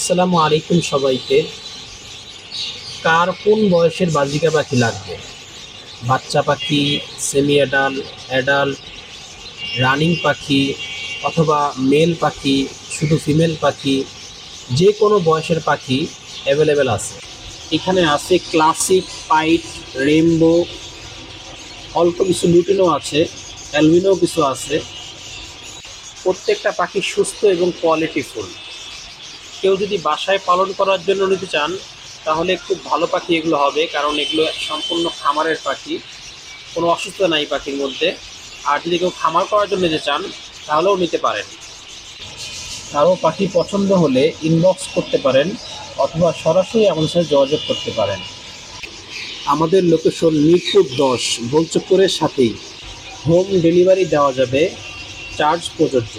আসসালামু আলাইকুম সবাইকে। কার কোন বয়সের বাজিকা পাখি লাগবে? বাচ্চা পাখি সেমি অ্যাডাল অ্যাডাল্ট রানিং পাখি অথবা মেল পাখি, শুধু ফিমেল পাখি, যে কোনো বয়সের পাখি অ্যাভেলেবেল আছে। এখানে আছে ক্লাসিক পাইট রেমবো অল্প কিছু লুটিনও আছে অ্যালবিনো কিছু আছে। প্রত্যেকটা পাখি সুস্থ এবং কোয়ালিটিফুল কেউ যদি বাসায় পালন করার জন্য নিতে চান, তাহলে খুব ভালো পাখি এগুলো হবে, কারণ এগুলো সম্পূর্ণ খামারের পাখি। কোনো অসুস্থতা নাই পাখির মধ্যে। আর যদি কেউ খামার করার জন্য নিতে চান, তাহলেও নিতে পারেন। কারও পাখি পছন্দ হলে ইনবক্স করতে পারেন, অথবা সরাসরি আমাদের সাথে যোগাযোগ করতে পারেন। আমাদের লোকেশন মিরপুর দশ গোলচক্করের সাথেই। হোম ডেলিভারি দেওয়া যাবে চার্জ প্রযোজ্য।